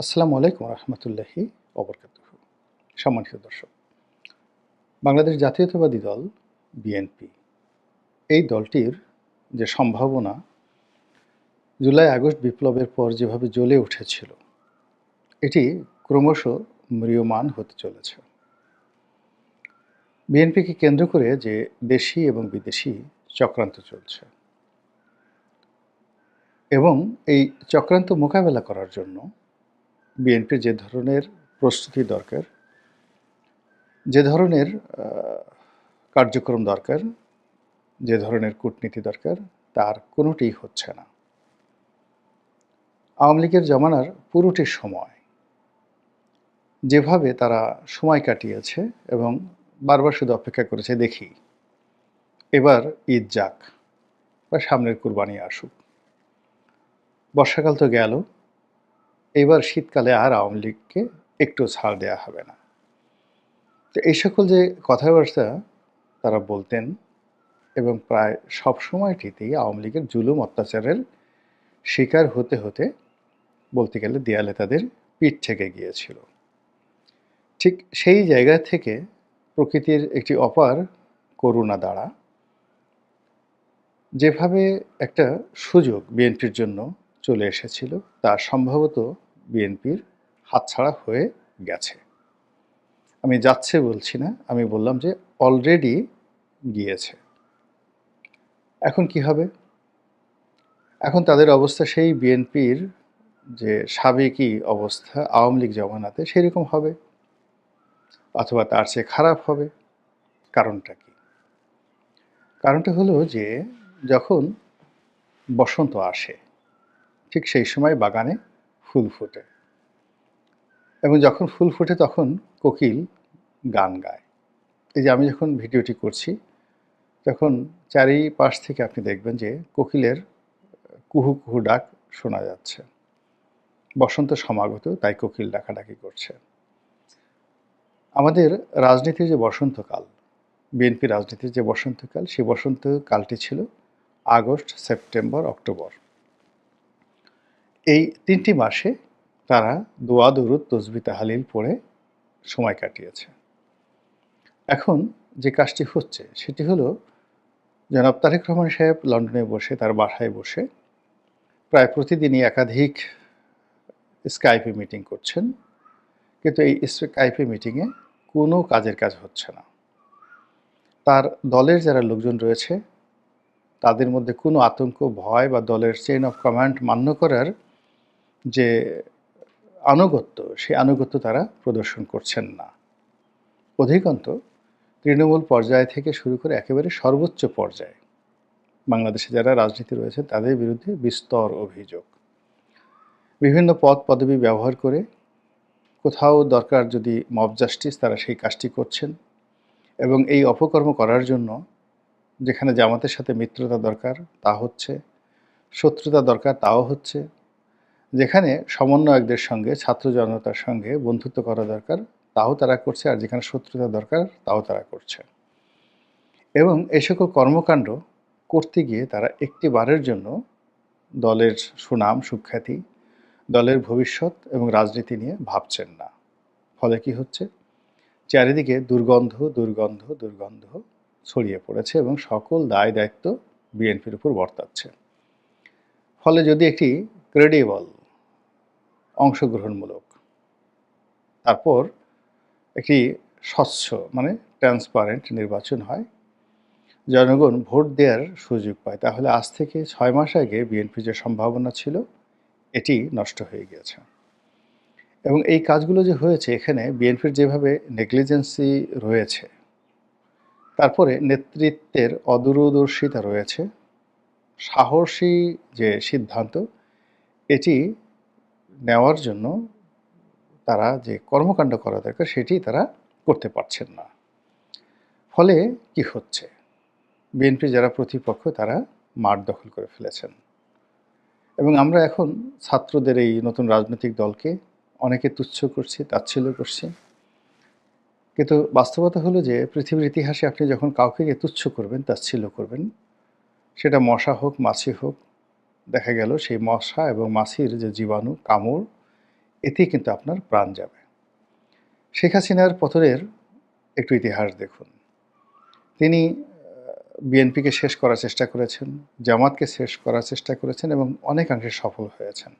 আসসালামু আলাইকুম রহমতুল্লাহি অবরকাত সম্মানিত দর্শক, বাংলাদেশ জাতীয়তাবাদী দল, বিএনপি, এই দলটির যে সম্ভাবনা, জুলাই আগস্ট বিপ্লবের পর যেভাবে জ্বলে উঠেছিল, এটি ক্রমশ ম্রিয়মান হতে চলেছে। বিএনপিকে কেন্দ্র করে যে দেশি এবং বিদেশি চক্রান্ত চলছে এবং এই চক্রান্ত মোকাবেলা করার জন্য বিএনপির যে ধরনের প্রস্তুতি দরকার, যে ধরনের কার্যক্রম দরকার, যে ধরনের কূটনীতি দরকার, তার কোনোটিই হচ্ছে না। আওয়ামী লীগের জমানার পুরোটি সময় যেভাবে তারা সময় কাটিয়েছে এবং বারবার শুধু অপেক্ষা করেছে, দেখি, এবার ঈদ যাক বা সামনের কুরবানি আসুক। বর্ষাকাল তো গেল এবার শীতকালে আর আওয়ামী লীগকে একটু ছাড় দেওয়া হবে না। তো এই সকল যে কথাবার্তা তারা বলতেন এবং প্রায় সব সময়টিতেই আওয়ামী লীগের জুলুম অত্যাচারের শিকার হতে হতে বলতে গেলে দেয়ালে তাদের পিঠ থেকে গিয়েছিল। ঠিক সেই জায়গা থেকে প্রকৃতির একটি অপার করুণা দ্বারা যেভাবে একটা সুযোগ বিএনপির জন্য চলে এসেছিল, তা সম্ভবত বিএনপির হাতছাড়া হয়ে গেছে। আমি যাচ্ছে বলছি না, আমি বললাম যে অলরেডি গিয়েছে। এখন কি হবে? এখন তাদের অবস্থা সেই বিএনপির যে সাবেকি অবস্থা, আওয়ামী লীগ জমানাতে সেরকম হবে অথবা তার চেয়ে খারাপ হবে। কারণটা কি? কারণটা হলো যে যখন বসন্ত আসে, ঠিক সেই সময় বাগানে ফুল ফোটে। এবং যখন ফুল ফোটে তখন কোকিল গান গায়। এই যে আমি যখন ভিডিওটি করছি, তখন চারিপাশ থেকে আপনি দেখবেন যে কোকিলের কুহু কুহু ডাক শোনা যাচ্ছে। বসন্ত সমাগত, তাই কোকিল ডাকাডাকি করছে। আমাদের রাজনীতির যে বসন্তকাল, বিএনপি রাজনীতির যে বসন্তকাল সেই বসন্তকালটি ছিল আগস্ট, সেপ্টেম্বর, অক্টোবর। এই তিনটি মাসে তারা দোয়া, দরুদ, তসবি, তাহালিল পড়ে সময় কাটিয়েছে। এখন যে কাজটি হচ্ছে, সেটি হলো জনাব তারেক রহমান সাহেব লন্ডনে বসে, তার বাসায় বসে প্রায় প্রতিদিনই একাধিক স্কাইপে মিটিং করছেন। কিন্তু এই স্কাইপে মিটিংয়ে কোনো কাজের কাজ হচ্ছে না। তার দলের যারা লোকজন রয়েছে, তাদের মধ্যে কোনো আতঙ্ক, ভয় বা দলের চেইন অফ কমান্ড মান্য করার যে আনুগত্য, সেই আনুগত্য তারা প্রদর্শন করছেন না। অধিকন্ত, তৃণমূল পর্যায় থেকে শুরু করে একেবারে সর্বোচ্চ পর্যায়ে, বাংলাদেশে যারা রাজনীতি রয়েছে তাদের বিরুদ্ধে বিস্তর অভিযোগ। বিভিন্ন পদ, পদবি ব্যবহার করে কোথাও দরকার যদি মব জাস্টিস তারা সেই কাজটি করছেন এবং এই অপকর্ম করার জন্য যেখানে জামাতের সাথে মিত্রতা দরকার তা হচ্ছে, শত্রুতা দরকার তাও হচ্ছে যেখানে সমন্বয়কদের সঙ্গে, ছাত্র জনতার সঙ্গে বন্ধুত্ব করা দরকার, তাও তারা করছে, আর যেখানে শত্রুতা দরকার, তাও তারা করছে। এবং এই সকল কর্মকাণ্ড করতে গিয়ে তারা একটি বারের জন্য দলের সুনাম, সুখ্যাতি, দলের ভবিষ্যৎ এবং রাজনীতি নিয়ে ভাবছেন না। ফলে কি হচ্ছে? চারিদিকে দুর্গন্ধ দুর্গন্ধ দুর্গন্ধ ছড়িয়ে পড়েছে এবং সকল দায় দায়িত্ব বিএনপির উপর বর্তাচ্ছে। ফলে যদি একটি ক্রেডিবল অংশগ্রহণমূলক। তারপর একটি স্বচ্ছ মানে ট্রান্সপারেন্ট নির্বাচন হয়। জনগণ ভোট দেওয়ার সুযোগ পায়। তাহলে আজ থেকে ছয় মাস আগে বিএনপি যে সম্ভাবনা ছিল, এটি নষ্ট হয়ে গিয়েছে। এবং এই কাজগুলো যে হয়েছে, এখানে বিএনপির যেভাবে নেগলিজেন্সি রয়েছে, তারপরে নেতৃত্বের অদূরদর্শিতা রয়েছে, সাহসী যে সিদ্ধান্ত, এটি নেওয়ার জন্য তারা যে কর্মকাণ্ড করা দরকার সেটি তারা করতে পারছেন না। ফলে কি হচ্ছে? বিএনপি যারা প্রতিপক্ষ তারা মাঠ দখল করে ফেলেছেন। এবং আমরা এখন ছাত্রদের এই নতুন রাজনৈতিক দলকে অনেকে তুচ্ছ করছি, তাচ্ছিল্য করছি। কিন্তু বাস্তবতা হলো যে পৃথিবীর ইতিহাসে আপনি যখন কাউকে তুচ্ছ করবেন, তাচ্ছিল্য করবেন, সেটা মশা হোক, মাছি হোক দেখা গেল সেই মশা এবং মাছির যে জীবাণু, কামড়, এতেই কিন্তু আপনার প্রাণ যাবে। শেখ হাসিনার পথরের একটু ইতিহাস দেখুন। তিনি বিএনপিকে শেষ করার চেষ্টা করেছেন, জামাতকে শেষ করার চেষ্টা করেছেন এবং অনেকাংশে সফল হয়েছেন।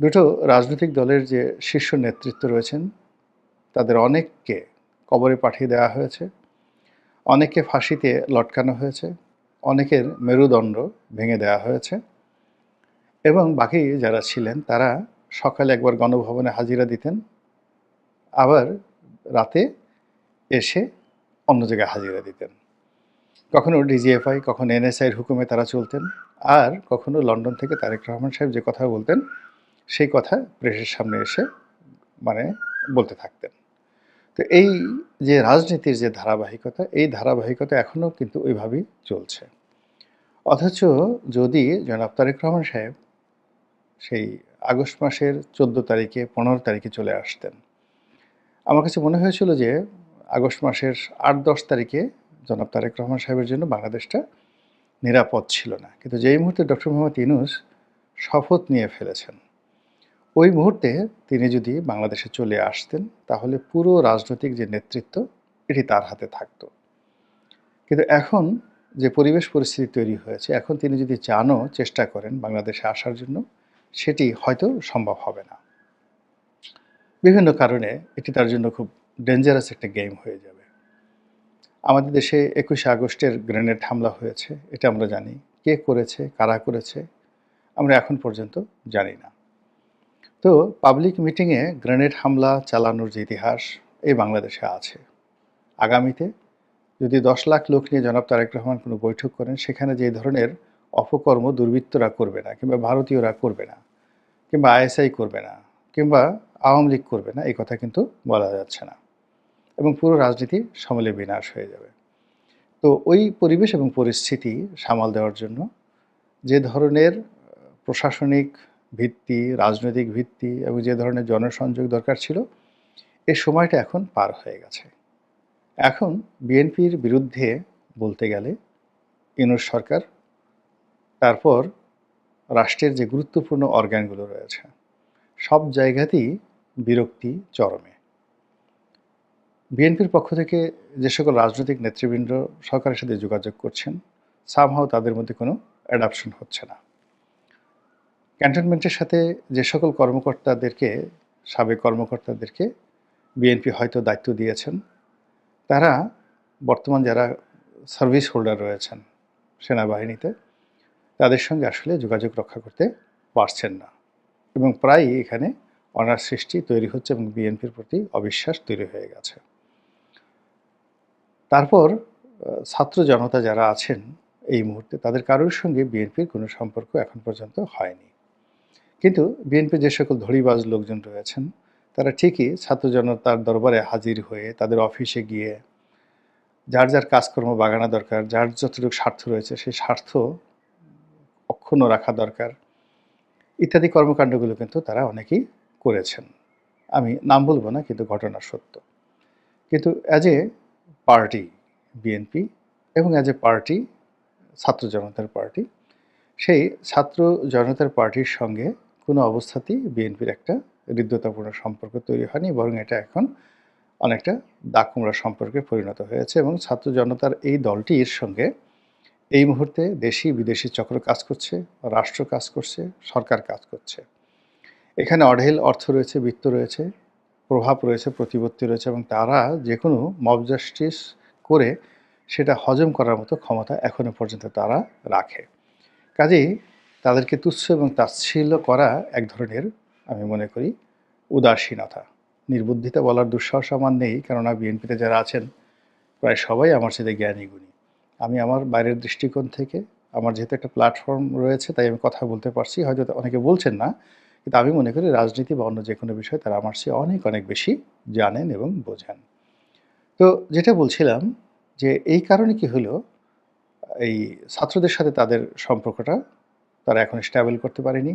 দুটো রাজনৈতিক দলের যে শীর্ষ নেতৃত্ব রয়েছেন, তাদের অনেককে কবরে পাঠিয়ে দেওয়া হয়েছে, অনেককে ফাঁসিতে লটকানো হয়েছে, অনেকের মেরুদণ্ড ভেঙে দেওয়া হয়েছে। এবং বাকি যারা ছিলেন, তারা সকালে একবার গণভবনে হাজিরা দিতেন, আবার রাতে এসে অন্য জায়গায় হাজিরা দিতেন। কখনো ডিজিএফআই, কখনো এনএসআইয়ের হুকুমে তারা চলতেন, আর কখনো লন্ডন থেকে তারেক রহমান সাহেব যে কথা বলতেন, সেই কথা প্রেসের সামনে এসে মানে বলতে থাকতেন। তো এই যে রাজনীতির যে ধারাবাহিকতা, এই ধারাবাহিকতা এখনও কিন্তু ওইভাবেই চলছে। অথচ যদি জনাব তারেক রহমান সাহেব সেই আগস্ট মাসের চোদ্দ তারিখে, পনেরো তারিখে চলে আসতেন। আমার কাছে মনে হয়েছিল যে আগস্ট মাসের আট, দশ তারিখে জনাব তারেক রহমান সাহেবের জন্য বাংলাদেশটা নিরাপদ ছিল না। কিন্তু যেই মুহূর্তে ডক্টর মোহাম্মদ ইনুস শপথ নিয়ে ফেলেছেন, ওই মুহূর্তে তিনি যদি বাংলাদেশে চলে আসতেন, তাহলে পুরো রাজনৈতিক যে নেতৃত্ব, এটি তার হাতে থাকতো। কিন্তু এখন যে পরিবেশ পরিস্থিতি তৈরি হয়েছে, এখন তিনি যদি চানও, চেষ্টা করেন বাংলাদেশে আসার জন্য সেটি হয়তো সম্ভব হবে না। বিভিন্ন কারণে এটি তার জন্য খুব ডেঞ্জারাস একটা গেম হয়ে যাবে। আমাদের দেশে একুশে আগস্টের গ্রেনেড হামলা হয়েছে, এটা আমরা জানি। কে করেছে, কারা করেছে, আমরা এখন পর্যন্ত জানি না। তো পাবলিক মিটিংয়ে গ্রেনেড হামলা চালানোর যে ইতিহাস এই বাংলাদেশে আছে। আগামীতে যদি দশ লাখ লোক নিয়ে জনাব তারেক রহমান কোনো বৈঠক করেন, সেখানে যে ধরনের অপকর্ম দুর্বৃত্তরা করবে না, কিংবা ভারতীয়রা করবে না, কিংবা আইএসআই করবে না, কিংবা আওয়ামী লীগ করবে না, এই কথা কিন্তু বলা যাচ্ছে না। এবং পুরো রাজনীতি সমলে বিনাশ হয়ে যাবে। তো ওই পরিবেশ এবং পরিস্থিতি সামাল দেওয়ার জন্য যে ধরনের প্রশাসনিক ভিত্তি, রাজনৈতিক ভিত্তি এবং যে ধরনের জনসংযোগ দরকার ছিল এই সময়টা এখন পার হয়ে গেছে। এখন বিএনপির বিরুদ্ধে বলতে গেলে ইনুস সরকার তারপর রাষ্ট্রের যে গুরুত্বপূর্ণ অর্গানগুলো রয়েছে, সব জায়গাতেই বিরক্তি চরমে। বিএনপির পক্ষ থেকে যে সকল রাজনৈতিক নেতৃবৃন্দ সরকারের সাথে যোগাযোগ করছেন সামহাও তাদের মধ্যে কোনো অ্যাডাপশন হচ্ছে না। ক্যান্টনমেন্টের সাথে যে সকল কর্মকর্তাদেরকে, সাবেক কর্মকর্তাদেরকে বিএনপি হয়তো দায়িত্ব দিয়েছেন, তারা বর্তমান যারা সার্ভিস হোল্ডার রয়েছেন সেনাবাহিনীতে তাদের সঙ্গে আসলে যোগাযোগ রক্ষা করতে পারছেন না। এবং প্রায়ই এখানে অনার সৃষ্টি তৈরি হচ্ছে এবং বিএনপির প্রতি অবিশ্বাস তৈরি হয়ে গেছে। তারপর ছাত্র জনতা যারা আছেন এই মুহূর্তে, তাদের কারোর সঙ্গে বিএনপির কোনো সম্পর্ক এখন পর্যন্ত হয়নি। কিন্তু বিএনপি যে সকল ধড়িবাজ লোকজন রয়েছেন, তারা ঠিকই ছাত্র জনতার দরবারে হাজির হয়ে তাদের অফিসে গিয়ে, যার যার কাজকর্ম বাগানো দরকার, যার যতটুকু স্বার্থ রয়েছে, সেই স্বার্থ অক্ষুণ্ণ রাখা দরকার। ইত্যাদি কর্মকাণ্ডগুলো কিন্তু তারা অনেকেই করেছেন। আমি নাম বলব না, কিন্তু ঘটনা সত্য। কিন্তু অ্যাজ এ পার্টি বিএনপি এবং অ্যাজ এ পার্টি ছাত্র জনতার পার্টি সেই ছাত্র জনতার পার্টির সঙ্গে কোনো অবস্থাতেই বিএনপির একটা হৃদ্যতাপূর্ণ সম্পর্ক তৈরি হয়নি, বরং এটা এখন অনেকটা দাকুমড়া সম্পর্কে পরিণত হয়েছে এবং ছাত্র জনতার এই দলটির সঙ্গে এই মুহূর্তে দেশি, বিদেশি চক্র কাজ করছে, রাষ্ট্র কাজ করছে, সরকার কাজ করছে। এখানে অঢেল অর্থ রয়েছে, বৃত্ত রয়েছে, প্রভাব রয়েছে, প্রতিপত্তি রয়েছে এবং তারা যে কোনো মব জাস্টিস করে সেটা হজম করার মতো ক্ষমতা এখনও পর্যন্ত তারা রাখে। কাজেই তাদেরকে তুচ্ছ এবং তাচ্ছিল্য করা এক ধরনের, আমি মনে করি, উদাসীনতা। নির্বুদ্ধিতা বলার দুঃসাহস আমার নেই, কেননা বিএনপিতে যারা আছেন, প্রায় সবাই আমার সাথে জ্ঞানী গুণী। আমি আমার বাইরের দৃষ্টিকোণ থেকে, আমার যেহেতু একটা প্ল্যাটফর্ম রয়েছে, তাই আমি কথা বলতে পারছি। হয়তো অনেকে বলছেন না, কিন্তু আমি মনে করি রাজনীতি বা অন্য যে কোনো বিষয় তারা আমার চেয়ে অনেক অনেক বেশি জানেন এবং বোঝেন। তো যেটা বলছিলাম যে এই কারণে কি হলো, এই ছাত্রদের সাথে তাদের সম্পর্কটা তারা এখন স্ট্যাবল করতে পারেনি,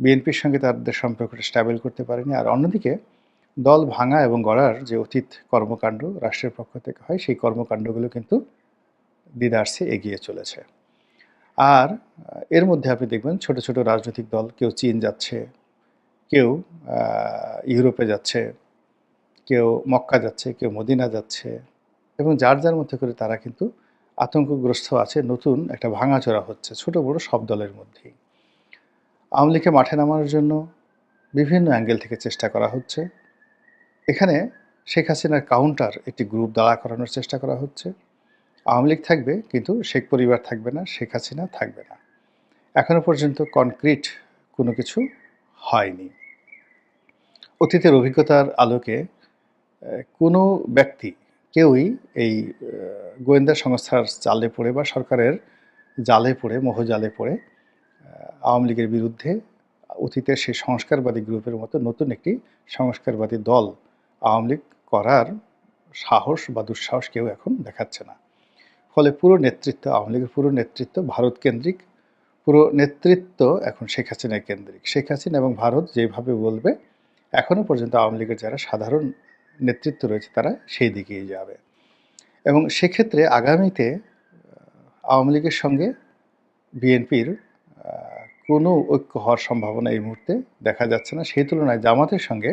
বিএনপির সঙ্গে তাদের সম্পর্কটা স্ট্যাবল করতে পারেনি, আর অন্যদিকে দল ভাঙা এবং গড়ার যে অতীত কর্মকাণ্ড রাষ্ট্রের পক্ষ থেকে হয়, সেই কর্মকাণ্ডগুলো কিন্তু দিদার্সে এগিয়ে চলেছে। আর এর মধ্যে আপনি দেখবেন ছোট ছোট রাজনৈতিক দল, কেউ চীন যাচ্ছে, কেউ ইউরোপে যাচ্ছে, কেউ মক্কা যাচ্ছে, কেউ মদিনা যাচ্ছে এবং যার যার মধ্যে করে তারা কিন্তু আতঙ্কগ্রস্ত আছে, নতুন একটা ভাঙাচোরা হচ্ছে, ছোট বড় সব দলের মধ্যেই। আওয়ামী লীগকে মাঠে নামানোর জন্য বিভিন্ন অ্যাঙ্গেল থেকে চেষ্টা করা হচ্ছে। এখানে শেখ হাসিনার কাউন্টার একটি গ্রুপ দাঁড়া করানোর চেষ্টা করা হচ্ছে। আওয়ামী লীগ থাকবে, কিন্তু শেখ পরিবার থাকবে না, শেখ হাসিনা থাকবে না। এখনও পর্যন্ত কনক্রিট কোনো কিছু হয়নি। অতীতের অভিজ্ঞতার আলোকে কোনো ব্যক্তি, কেউই এই গোয়েন্দা সংস্থার জালে পড়ে বা সরকারের জালে পড়ে মোহজালে পড়ে আওয়ামী লীগের বিরুদ্ধে অতীতের সেই সংস্কারবাদী গ্রুপের মতো নতুন একটি সংস্কারবাদী দল আওয়ামী লীগ করার সাহস বা দুঃসাহস কেউ এখন দেখাচ্ছে না। ফলে পুরো নেতৃত্ব, আওয়ামী লীগের পুরো নেতৃত্ব ভারত কেন্দ্রিক, পুরো নেতৃত্ব এখন শেখ হাসিনা কেন্দ্রিক। শেখ হাসিনা এবং ভারত যেভাবে বলবে এখনও পর্যন্ত আওয়ামী লীগের যারা সাধারণ নেতৃত্ব রয়েছে তারা সেই দিকেই যাবে। এবং সেক্ষেত্রে আগামীতে আওয়ামী লীগের সঙ্গে বিএনপির কোনো ঐক্য হওয়ার সম্ভাবনা এই মুহূর্তে দেখা যাচ্ছে না। সেই তুলনায় জামাতের সঙ্গে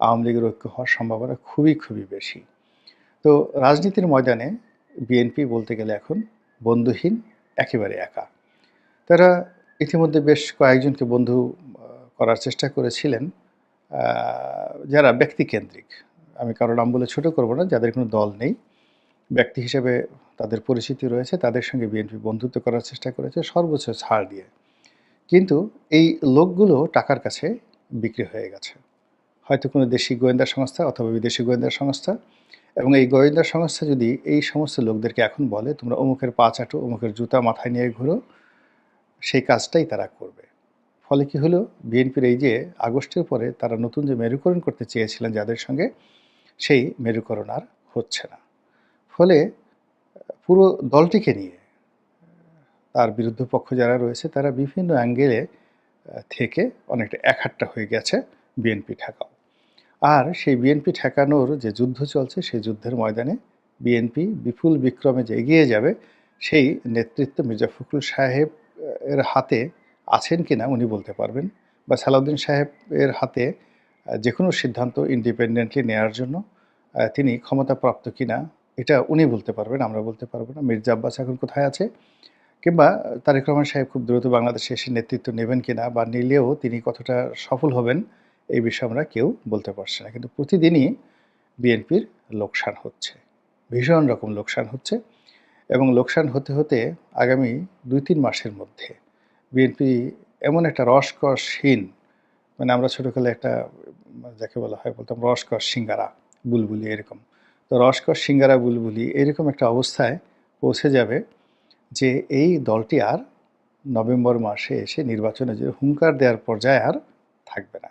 আওয়ামী লীগের ঐক্য হওয়ার সম্ভাবনা খুবই খুবই বেশি। তো রাজনীতির ময়দানে বিএনপি বলতে গেলে এখন বন্ধুহীন, একেবারে একা। তারা ইতিমধ্যে বেশ কয়েকজনকে বন্ধু করার চেষ্টা করেছিলেন যারা ব্যক্তিকেন্দ্রিক। আমি কারও নাম বলে ছোটো করব না, যাদের কোনো দল নেই। ব্যক্তি হিসেবে তাদের পরিচিতি রয়েছে, তাদের সঙ্গে বিএনপি বন্ধুত্ব করার চেষ্টা করেছে, সর্বোচ্চ ছাড় দিয়ে। কিন্তু এই লোকগুলো টাকার কাছে বিক্রি হয়ে গেছে। হয়তো কোনো দেশি গোয়েন্দা সংস্থা অথবা বিদেশি গোয়েন্দা সংস্থা এবং এই গোয়েন্দা সংস্থা যদি এই সমস্ত লোকদেরকে এখন বলে, তোমরা অমুকের পা চাটো, অমুকের জুতা মাথায় নিয়ে ঘুরো, সেই কাজটাই তারা করবে। ফলে কি হলো? বিএনপির এই যে আগস্টের পরে তারা নতুন যে মেরুকরণ করতে চেয়েছিলেন যাদের সঙ্গে, সেই মেরুকরণ আর হচ্ছে না। ফলে, পুরো দলটিকে নিয়ে, তার বিরুদ্ধ পক্ষ যারা রয়েছে, তারা বিভিন্ন অ্যাঙ্গেলে থেকে অনেকটা একহাট্টা হয়ে গেছে বিএনপি ঠেকাও। আর সেই বিএনপি ঠেকানোর যে যুদ্ধ চলছে, সেই যুদ্ধের ময়দানে বিএনপি বিপুল বিক্রমে যে এগিয়ে যাবে, সেই নেতৃত্ব মির্জা ফখরুল সাহেব এর হাতে আছেন কিনা উনি বলতে পারবেন। বা সালাউদ্দিন সাহেব এর হাতে যে কোনো সিদ্ধান্ত ইন্ডিপেন্ডেন্টলি নেওয়ার জন্য তিনি ক্ষমতাপ্রাপ্ত কিনা, এটা উনি বলতে পারবেন, আমরা বলতে পারব না। মির্জা আব্বাস এখন কোথায় আছে? কিংবা তারেক রহমান সাহেব খুব দ্রুত বাংলাদেশে এসে নেতৃত্ব নেবেন কিনা, বা নিলেও তিনি কতটা সফল হবেন এই বিষয়ে আমরা কেউ বলতে পারছি না। কিন্তু প্রতিদিনই বিএনপির লোকসান হচ্ছে। ভীষণ রকম লোকসান হচ্ছে এবং লোকসান হতে হতে আগামী দুই তিন মাসের মধ্যে বিএনপি এমন একটা রসকসহীন মানে আমরা ছোটোকালে একটা, যাকে বলা হয়, বলতাম রসকস সিঙ্গারা বুলবুলি এরকম। তো রসকস সিঙ্গারা বুলবুলি এরকম একটা অবস্থায় পৌঁছে যাবে যে এই দলটি আর নভেম্বর মাসে এসে নির্বাচনে যে হুঙ্কার দেওয়ার পর্যায়ে আর থাকবে না।